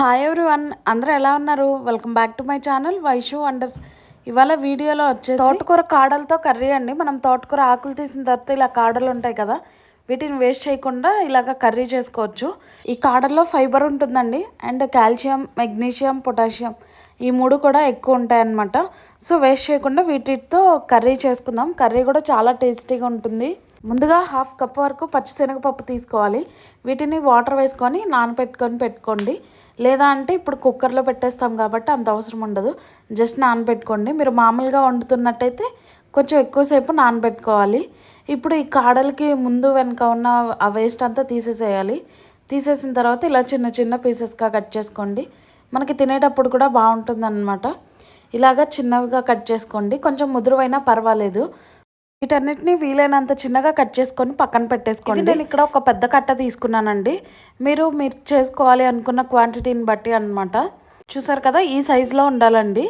Hi one అందరూ ఎలా ఉన్నారు? Welcome back to my channel Vaishu Wonders ఇవాళ వీడియోలో వచ్చేసి తోటకూర కాడలతో కర్రీ అండి. మనం తోటకూర ఆకులు తీసిన తర్వాత ఇలా కాడలు ఉంటాయి కదా వీటిని వేస్ట్ చేయకుండా ఇలాగ కర్రీ చేసుకోవచ్చు. ఈ కాడల్లో ఫైబర్ ఉంటుందండి అండ్ కాల్షియం మెగ్నీషియం పొటాషియం ఈ మూడు కూడా ఎక్కువ ఉంటాయన్నమాట. సో వేస్ట్ చేయకుండా వీటితో కర్రీ చేసుకుందాం. కర్రీ కూడా చాలా టేస్టీగా ఉంటుంది. ముందుగా హాఫ్ కప్ వరకు పచ్చిశనగపప్పు తీసుకోవాలి. వీటిని వాటర్ వేసుకొని నానబెట్టుకొని పెట్టుకోండి. లేదా అంటే ఇప్పుడు కుక్కర్లో పెట్టేస్తాం కాబట్టి అంత అవసరం ఉండదు. జస్ట్ నానబెట్టుకోండి మీరు మామూలుగా వండుతున్నట్టయితే కొంచెం ఎక్కువసేపు నానబెట్టుకోవాలి. ఇప్పుడు ఈ కాడలకి ముందు వెనక ఉన్న ఆ వేస్ట్ అంతా తీసేసేయాలి. తీసేసిన తర్వాత ఇలా చిన్న చిన్న పీసెస్గా కట్ చేసుకోండి. మనకి తినేటప్పుడు కూడా బాగుంటుంది అనమాట ఇలాగా చిన్నవిగా కట్ చేసుకోండి. కొంచెం ముదురువైనా పర్వాలేదు. వీటన్నిటిని వీలైనంత చిన్నగా కట్ చేసుకొని పక్కన పెట్టేసుకోండి. నేను ఇక్కడ ఒక పెద్ద కట్ట తీసుకున్నానండి. మీరు మీరు చేసుకోవాలి అనుకున్న క్వాంటిటీని బట్టి అనమాట చూసారు కదా ఈ సైజులో ఉండాలండి.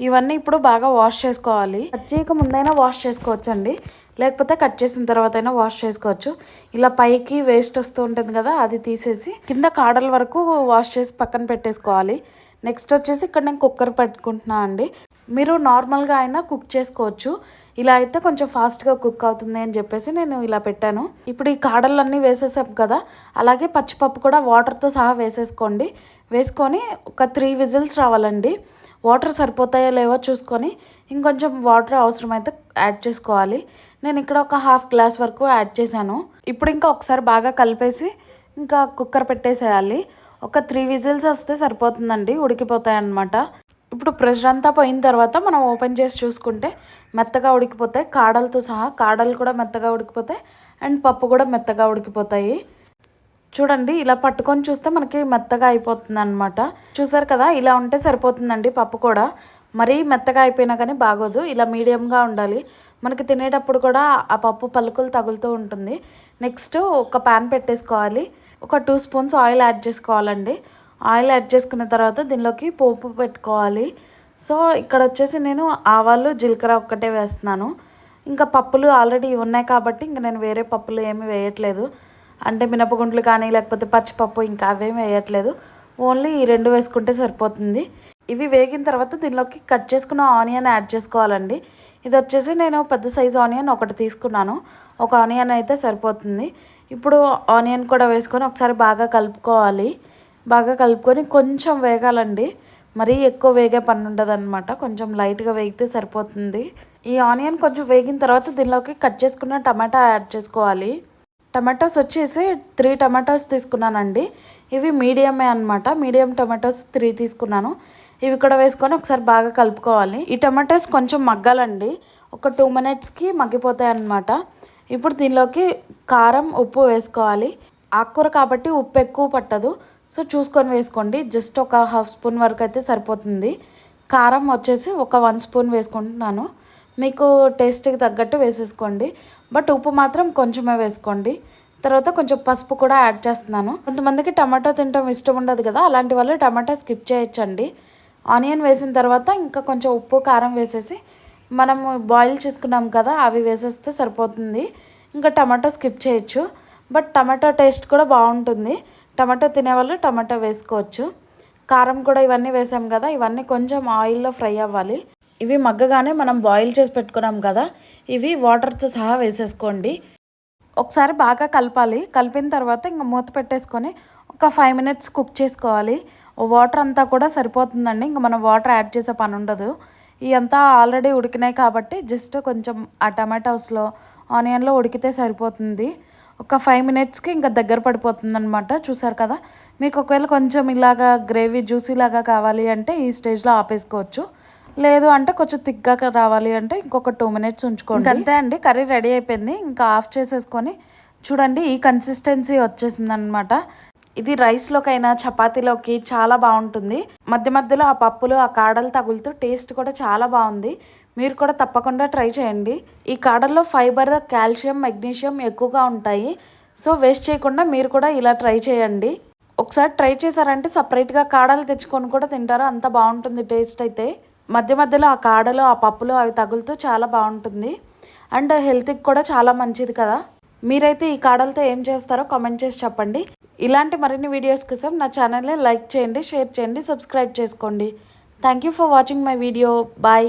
ఇవన్నీ ఇప్పుడు బాగా వాష్ చేసుకోవాలి. కట్ చేయక ముందైనా వాష్ చేసుకోవచ్చు అండి లేకపోతే కట్ చేసిన తర్వాత అయినా వాష్ చేసుకోవచ్చు. ఇలా పైకి వేస్ట్ వస్తూ ఉంటుంది కదా అది తీసేసి కింద కాడల వరకు వాష్ చేసి పక్కన పెట్టేసుకోవాలి. నెక్స్ట్ వచ్చేసి ఇక్కడ నేను కుక్కర్ పెట్టుకుంటున్నాను అండి. మీరు నార్మల్గా అయినా కుక్ చేసుకోవచ్చు. ఇలా అయితే కొంచెం ఫాస్ట్గా కుక్ అవుతుంది అని చెప్పేసి నేను ఇలా పెట్టాను. ఇప్పుడు ఈ కాడలన్నీ వేసేసాం కదా అలాగే పచ్చిపప్పు కూడా వాటర్తో సహా వేసేసుకోండి. వేసుకొని ఒక త్రీ విజిల్స్ రావాలండి. వాటర్ సరిపోతాయో లేవో చూసుకొని ఇంకొంచెం వాటర్ అవసరమైతే యాడ్ చేసుకోవాలి. నేను ఇక్కడ ఒక హాఫ్ గ్లాస్ వరకు యాడ్ చేశాను. ఇప్పుడు ఇంకా ఒకసారి బాగా కలిపేసి ఇంకా కుక్కర్ పెట్టేసేయాలి. ఒక త్రీ విజిల్స్ వస్తే సరిపోతుందండి ఉడికిపోతాయి అన్నమాట ఇప్పుడు ప్రెషర్ అంతా పోయిన తర్వాత మనం ఓపెన్ చేసి చూసుకుంటే మెత్తగా ఉడికిపోతాయి. కాడలతో సహా కాడలు కూడా మెత్తగా ఉడికిపోతాయి. అండ్ పప్పు కూడా మెత్తగా ఉడికిపోతాయి. చూడండి ఇలా పట్టుకొని చూస్తే మనకి మెత్తగా అయిపోతుంది అనమాట చూసారు కదా ఇలా ఉంటే సరిపోతుందండి పప్పు కూడా. మరీ మెత్తగా అయిపోయినా కానీ బాగోదు. ఇలా మీడియంగా ఉండాలి. మనకి తినేటప్పుడు కూడా ఆ పప్పు పలుకులు తగులుతూ ఉంటుంది. నెక్స్ట్ ఒక ప్యాన్ పెట్టేసుకోవాలి. ఒక టూ స్పూన్స్ ఆయిల్ యాడ్ చేసుకోవాలండి. ఆయిల్ యాడ్ చేసుకున్న తర్వాత దీనిలోకి పోపు పెట్టుకోవాలి. సో ఇక్కడ వచ్చేసి నేను ఆవాలు జీలకర్ర ఒక్కటే వేస్తున్నాను. ఇంకా పప్పులు ఆల్రెడీ ఉన్నాయి కాబట్టి ఇంకా నేను వేరే పప్పులు ఏమి వేయట్లేదు. అంటే మినపగుంట్లు కానీ లేకపోతే పచ్చిపప్పు ఇంకా అవేమి వేయట్లేదు. ఓన్లీ ఈ రెండు వేసుకుంటే సరిపోతుంది. ఇవి వేగిన తర్వాత దీనిలోకి కట్ చేసుకున్న ఆనియన్ యాడ్ చేసుకోవాలండి. ఇది వచ్చేసి నేను పెద్ద సైజు ఆనియన్ ఒకటి తీసుకున్నాను. ఒక ఆనియన్ అయితే సరిపోతుంది. ఇప్పుడు ఆనియన్ కూడా వేసుకొని ఒకసారి బాగా కలుపుకోవాలి. బాగా కలుపుకొని కొంచెం వేగాలండి. మరీ ఎక్కువ వేగే పని ఉండదు అనమాట కొంచెం లైట్గా వేగితే సరిపోతుంది. ఈ ఆనియన్ కొంచెం వేగిన తర్వాత దీనిలోకి కట్ చేసుకున్న టమాటా యాడ్ చేసుకోవాలి. టమాటోస్ వచ్చేసి త్రీ టమాటోస్ తీసుకున్నానండి. ఇవి మీడియమే అనమాట మీడియం టమాటోస్ త్రీ తీసుకున్నాను. ఇవి కూడా వేసుకొని ఒకసారి బాగా కలుపుకోవాలి. ఈ టమాటోస్ కొంచెం మగ్గాలండి. ఒక టూ మినిట్స్కి మగ్గిపోతాయి అన్నమాట. ఇప్పుడు దీనిలోకి కారం ఉప్పు వేసుకోవాలి. ఆకుకూర కాబట్టి ఉప్పు ఎక్కువ పట్టదు. సో చూసుకొని వేసుకోండి. జస్ట్ ఒక హాఫ్ స్పూన్ వరకు అయితే సరిపోతుంది. కారం వచ్చేసి ఒక వన్ స్పూన్ వేసుకుంటున్నాను. మీకు టేస్ట్కి తగ్గట్టు వేసేసుకోండి. బట్ ఉప్పు మాత్రం కొంచెమే వేసుకోండి. తర్వాత కొంచెం పసుపు కూడా యాడ్ చేస్తున్నాను. కొంతమందికి టమాటో తినటం ఇష్టం ఉండదు కదా అలాంటి వాళ్ళు టమాటా స్కిప్ చేయొచ్చండి. ఆనియన్ వేసిన తర్వాత ఇంకా కొంచెం ఉప్పు కారం వేసేసి మనం బాయిల్ చేసుకున్నాం కదా అవి వేసేస్తే సరిపోతుంది. ఇంకా టమాటో స్కిప్ చేయొచ్చు. బట్ టమాటో టేస్ట్ కూడా బాగుంటుంది. టమాటో తినేవాళ్ళు టమాటో వేసుకోవచ్చు. కారం కూడా ఇవన్నీ వేసాం కదా ఇవన్నీ కొంచెం ఆయిల్లో ఫ్రై అవ్వాలి. ఇవి మగ్గగానే మనం బాయిల్ చేసి పెట్టుకున్నాం కదా ఇవి వాటర్తో సహా వేసేసుకోండి. ఒకసారి బాగా కలపాలి. కలిపిన తర్వాత ఇంకా మూత పెట్టేసుకొని ఒక ఫైవ్ మినిట్స్ కుక్ చేసుకోవాలి. వాటర్ అంతా కూడా సరిపోతుందండి. ఇంకా మనం వాటర్ యాడ్ చేసే పని ఉండదు. ఇవంతా ఆల్రెడీ ఉడికినాయి కాబట్టి జస్ట్ కొంచెం ఆ టమాటోస్లో ఆనియన్లో ఉడికితే సరిపోతుంది. ఒక ఫైవ్ మినిట్స్కి ఇంకా దగ్గర పడిపోతుంది అనమాట చూసారు కదా? మీకు ఒకవేళ కొంచెం ఇలాగా గ్రేవీ జ్యూసీ లాగా కావాలి అంటే ఈ స్టేజ్లో ఆపేసుకోవచ్చు. లేదు అంటే కొంచెం థిక్గా రావాలి అంటే ఇంకొక టూ మినిట్స్ ఉంచుకోండి. అంతే అండి. కర్రీ రెడీ అయిపోయింది. ఇంకా ఆఫ్ చేసేసుకొని చూడండి ఈ కన్సిస్టెన్సీ వచ్చేసింది అనమాట ఇది రైస్లోకైనా చపాతీలోకి చాలా బాగుంటుంది. మధ్య మధ్యలో ఆ పప్పులు ఆ కాడలు తగులుతూ టేస్ట్ కూడా చాలా బాగుంది. మీరు కూడా తప్పకుండా ట్రై చేయండి. ఈ కాడల్లో ఫైబర్ కాల్షియం మెగ్నీషియం ఎక్కువగా ఉంటాయి. సో వేస్ట్ చేయకుండా మీరు కూడా ఇలా ట్రై చేయండి. ఒకసారి ట్రై చేశారంటే సపరేట్గా కాడలు తెచ్చుకొని కూడా తింటారు? అంత బాగుంటుంది టేస్ట్ అయితే. మధ్య మధ్యలో ఆ కాడలు ఆ పప్పులు అవి తగులుతూ చాలా బాగుంటుంది. అండ్ హెల్త్కి కూడా చాలా మంచిది కదా. మీరైతే ఈ కాడలతో ఏం చేస్తారో కామెంట్ చేసి చెప్పండి. ఇలాంటి మరిన్ని వీడియోస్ కోసం నా ఛానల్ని లైక్ చేయండి షేర్ చేయండి సబ్స్క్రైబ్ చేసుకోండి. Thank you for watching my video. Bye.